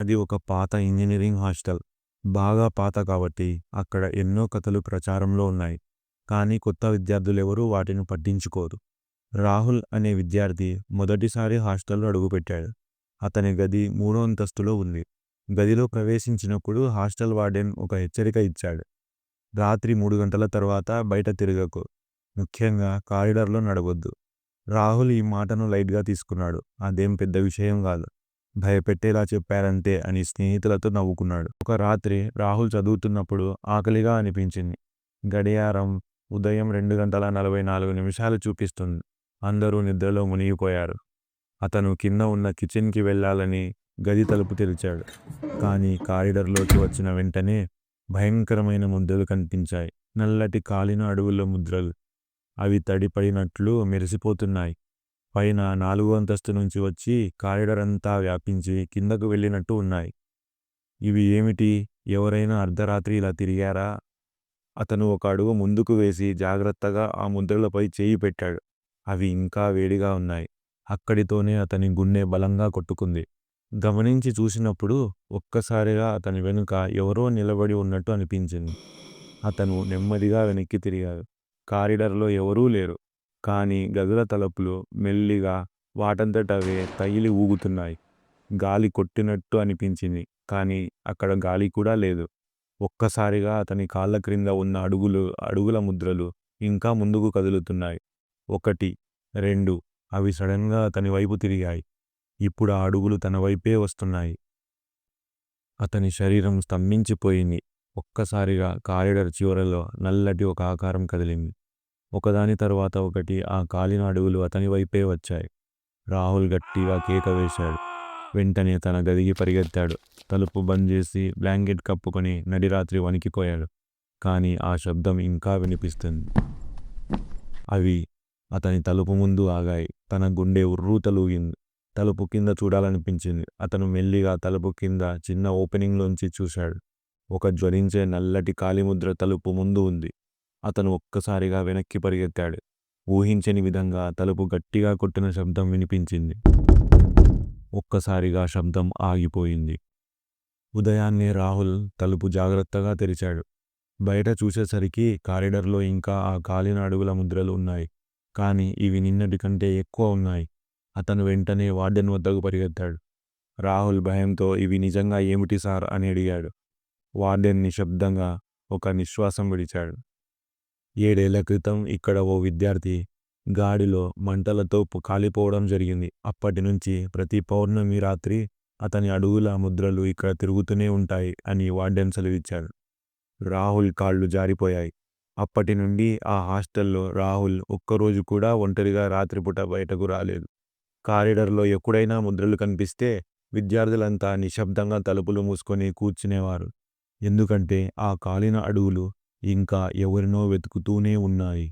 అది ఒక పాత ఇంజనీరింగ్ హాస్టల్. బాగా పాత కాబట్టి అక్కడ ఎన్నో కథలు ప్రచారంలో ఉన్నాయి. కానీ కొత్త విద్యార్థులెవరూ వాటిని పట్టించుకోరు. రాహుల్ అనే విద్యార్థి మొదటిసారి హాస్టల్లో అడుగుపెట్టాడు. అతని గది మూడో అంతస్తులో ఉంది. గదిలో ప్రవేశించినప్పుడు హాస్టల్ వార్డెన్ ఒక హెచ్చరిక ఇచ్చాడు. రాత్రి మూడు గంటల తర్వాత బయట తిరగకు. ముఖ్యంగా కారిడార్లో నడవొద్దు. రాహుల్ ఈ మాటను లైట్గా తీసుకున్నాడు. అదేం పెద్ద విషయం కాదు. భయపెట్టేలా చెప్పారంతే అని స్నేహితులతో నవ్వుకున్నాడు. ఒక రాత్రి రాహుల్ చదువుతున్నప్పుడు ఆకలిగా అనిపించింది. గడియారం ఉదయం రెండు గంటల నలభై నాలుగు నిమిషాలు చూపిస్తుంది. అందరూ నిద్రలో మునిగిపోయారు. అతను కింద ఉన్న కిచెన్కి వెళ్ళాలని గది తలుపు తెరిచాడు. కానీ కారిడార్లోకి వచ్చిన వెంటనే భయంకరమైన ముద్రలు కనిపించాయి. నల్లటి కాలిన అడుగుల ముద్రలు. అవి తడిపడినట్లు మెరిసిపోతున్నాయి. పైన నాలుగో అంతస్తు నుంచి వచ్చి కారిడార్ అంతా వ్యాపించి కిందకు వెళ్ళినట్టు ఉన్నాయి. ఇవి ఏమిటి? ఎవరైనా అర్ధరాత్రి ఇలా తిరిగారా? అతను ఒక అడుగు ముందుకు వేసి జాగ్రత్తగా ఆ ముద్రలపై చేయి పెట్టాడు. అవి ఇంకా వేడిగా ఉన్నాయి. అక్కడితోనే అతని గుండె బలంగా కొట్టుకుంది. గమనించి చూసినప్పుడు ఒక్కసారిగా అతని వెనుక ఎవరో నిలబడి ఉన్నట్టు అనిపించింది. అతను నెమ్మదిగా వెనక్కి తిరిగాడు. కారిడార్లో ఎవరూ లేరు. కానీ గదుల తలుపులు మెల్లిగా వాటంతటవే తగిలి ఊగుతున్నాయి. గాలి కొట్టినట్టు అనిపించింది. కానీ అక్కడ గాలి కూడా లేదు. ఒక్కసారిగా అతని కాళ్ళ క్రింద ఉన్న అడుగులు అడుగుల ముద్రలు ఇంకా ముందుకు కదులుతున్నాయి. ఒకటి, రెండు అవి సడన్గా అతని వైపు తిరిగాయి. ఇప్పుడు ఆ అడుగులు తన వైపే వస్తున్నాయి. అతని శరీరం స్తంభించిపోయింది. ఒక్కసారిగా కారిడర్ చివరలో నల్లటి ఒక ఆకారం కదిలింది. ఒకదాని తర్వాత ఒకటి ఆ కాలిన అడుగులు అతని వైపే వచ్చాయి. రాహుల్ గట్టిగా కేక వేశాడు. వెంటనే తన గదికి పరిగెత్తాడు. తలుపు బంద్ చేసి బ్లాంకెట్ కప్పుకొని నడిరాత్రి వణికిపోయాడు. కానీ ఆ శబ్దం ఇంకా వినిపిస్తుంది. అవి అతని తలుపు ముందు ఆగాయి. తన గుండె ఉర్రూ తలూగింది తలుపు కింద చూడాలనిపించింది. అతను మెల్లిగా తలుపు కింద చిన్న ఓపెనింగ్లోంచి చూశాడు. ఒక జ్వరించే నల్లటి కాలిముద్ర తలుపు ముందు ఉంది. అతను ఒక్కసారిగా వెనక్కి పరిగెత్తాడు. ఊహించని విధంగా తలుపు గట్టిగా కొట్టిన శబ్దం వినిపించింది. ఒక్కసారిగా శబ్దం ఆగిపోయింది. ఉదయాన్నే రాహుల్ తలుపు జాగ్రత్తగా తెరిచాడు. బయట చూసేసరికి కారిడార్లో ఇంకా ఆ కాలిన అడుగుల ముద్రలు ఉన్నాయి. కానీ ఇవి నిన్నటి కంటే ఎక్కువ ఉన్నాయి. అతను వెంటనే వార్డెన్ వద్దకు పరిగెత్తాడు. రాహుల్ భయంతో ఇవి నిజంగా ఏమిటి సార్ అని అడిగాడు. వార్డెన్ నిశ్శబ్దంగా ఒక నిశ్వాసం విడిచాడు. ఏడేళ్ళ క్రితం ఇక్కడ ఓ విద్యార్థి గాడిలో మంటలతో కాలిపోవడం జరిగింది. అప్పటినుంచి ప్రతి పౌర్ణమి రాత్రి అతని అడుగుల ముద్రలు ఇక్కడ తిరుగుతూనే ఉంటాయి అని వార్డెన్ సెలవిచ్చాడు. రాహుల్ కాళ్ళు జారిపోయాయి. అప్పటి నుండి ఆ హాస్టల్లో రాహుల్ ఒక్కరోజు కూడా ఒంటరిగా రాత్రిపూట బయటకు రాలేదు. కారిడార్లో ఎప్పుడైనా ముద్రలు కనిపిస్తే విద్యార్థులంతా నిశ్శబ్దంగా తలుపులు మూసుకొని కూర్చునేవారు. ఎందుకంటే ఆ కాలిన అడుగులు ఇంకా ఎవరినో వెతుకుతూనే ఉన్నాయి.